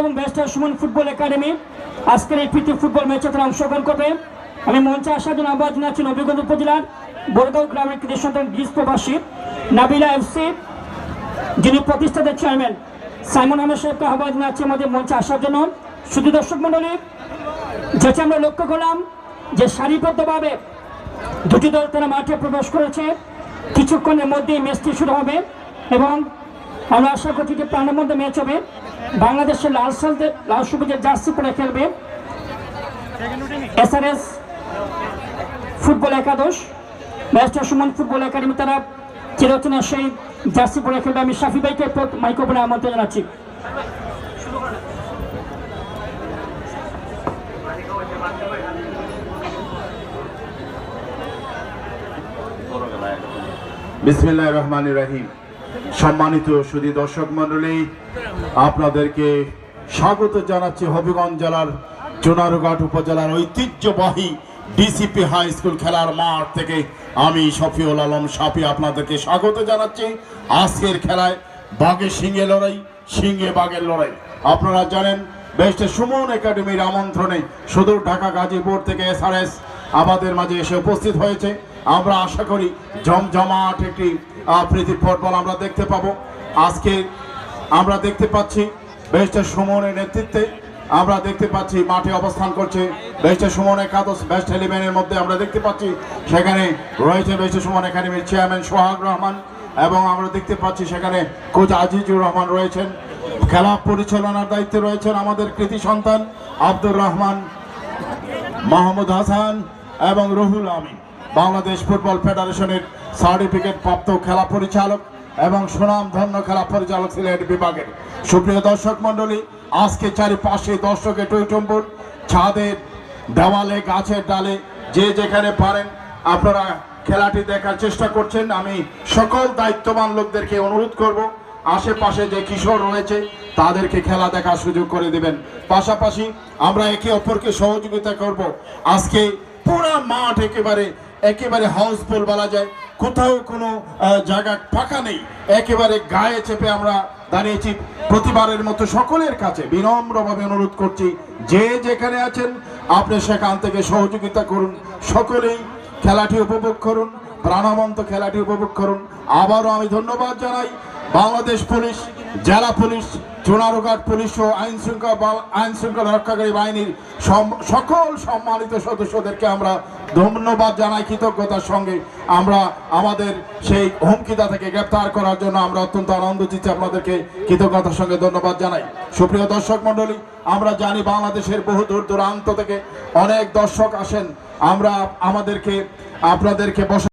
এবং barrister Suman football academy আজকের এই প্রীতি ফুটবল ম্যাচে তারা অংশগ্রহণ করবে। আমি মঞ্চে আসার জন্য আহ্বান জানাচ্ছি নবীগঞ্জ উপজেলার বড়গাঁও গ্রামের কৃষি সন্তান প্রবাসী নাবিলা এফসি, যিনি প্রতিষ্ঠাতা চেয়ারম্যান। সাইমন আহমেদ সাহেবকে আহ্বান জানাচ্ছি আমাদের মঞ্চে আসার জন্য। শুধু দর্শক মণ্ডলী, যেটা আমরা লক্ষ্য করলাম যে সারিবদ্ধভাবে দুটি দল তারা মাঠে প্রবেশ করেছে। কিছুক্ষণের মধ্যেই ম্যাচটি শুরু হবে এবং আমরা আশা করছি যে প্রাণের মধ্যে ম্যাচ হবে। বাংলাদেশের লাল লাল সবুজের জার্সি পরে খেলবে এসআরএস ফুটবল একাদশ। ম্যাচটা সুমন ফুটবল একাডেমি তারা চিরচেনা সেই জার্সি পরে খেলবে। আমি শাফি ভাইকে মাইক্রোফোনে আমন্ত্রণ জানাচ্ছি। বিসমিল্লাহ রহমান রাহিম। সম্মানিত সুদী দর্শক মন্ডলী আপনাদেরকে স্বাগত জানাচ্ছি হবিগঞ্জ জেলার চুনারুঘাট উপজেলার ঐতিহ্যবাহী ডিসিপি হাই স্কুল খেলার মাঠ থেকে আমি শফিউল আলম সাফি আপনাদেরকে স্বাগত জানাচ্ছি। আজকের খেলায় বাঘে, সিংহে লড়াই, সিংহে বাঘের লড়াই। আপনারা জানেন, বেস্টে সুমন একাডেমির আমন্ত্রণে সুদূর ঢাকা গাজীপুর থেকে এসআরএস আমাদের মাঝে এসে উপস্থিত হয়েছে। আমরা আশা করি জমজমাট একটি প্রীতি ফুটবল আমরা দেখতে পাবো। আজকে আমরা দেখতে পাচ্ছি বেস্টার সুমনের নেতৃত্বে আমরা দেখতে পাচ্ছি মাঠে অবস্থান করছে বেস্টের সুমন একাদশ, বেস্ট ইলেভেনের মধ্যে আমরা দেখতে পাচ্ছি। সেখানে রয়েছে বেস্টার সুমন একাডেমির চেয়ারম্যান সোহাগ রহমান এবং আমরা দেখতে পাচ্ছি সেখানে কোচ আজিজুর রহমান রয়েছেন। খেলা পরিচালনার দায়িত্বে রয়েছেন আমাদের কৃতি সন্তান আব্দুর রহমান, মাহমুদ হাসান এবং রুহুল আমিন। বাংলাদেশ ফুটবল ফেডারেশনের সার্টিফিকেট প্রাপ্ত খেলা পরিচালক এবং সুনাম ধন্য খেলা পরিচালক সিলেট বিভাগের। সুপ্রিয় দর্শক মণ্ডলী, আজকে চারিপাশে দর্শকের টৈটম্বুর ছাদের দেওয়ালে, গাছের ডালে, যে যেখানে পারেন আপনারা খেলাটি দেখার চেষ্টা করছেন। আমি সকল দায়িত্ববান লোকদেরকে অনুরোধ করব, আশেপাশে যে কিশোর রয়েছে, তাদেরকে খেলা দেখার সুযোগ করে দিবেন। পাশাপাশি আমরা একে অপরকে সহযোগিতা করব। আজকে পুরো মাঠ একেবারে একেবারে হাউসফুল বলা যায়। কোথাও কোনো জায়গা ফাঁকা নেই। একেবারে গায়ে চেপে আমরা দাঁড়িয়েছি প্রতিবারের মতো সকলের কাছে। বিনম্রভাবে অনুরোধ করছি, যে যেখানে আছেন, আপনি সেখান থেকে সহযোগিতা করুন। সকলেই খেলাটি উপভোগ করুন, প্রাণবন্ত খেলাটি উপভোগ করুন। আবারও আমি ধন্যবাদ জানাই বাংলাদেশ পুলিশ, জেলা পুলিশ, চুনারুঘাট পুলিশ ও আইন শৃঙ্খলা আইন শৃঙ্খলা রক্ষাকারী বাহিনীর সকল সম্মানিত সদস্যদেরকে আমরা ধন্যবাদ জানাই কৃতজ্ঞতার সঙ্গে। আমরা আমাদের সেই হুমকিতা থেকে গ্রেপ্তার করার জন্য আমরা অত্যন্ত আনন্দ দিচ্ছি। আপনাদেরকে কৃতজ্ঞতার সঙ্গে ধন্যবাদ জানাই। সুপ্রিয় দর্শক মন্ডলী আমরা জানি বাংলাদেশের বহু দূর দূরান্ত থেকে অনেক দর্শক আসেন। আমরা আমাদেরকে, আপনাদেরকে বসা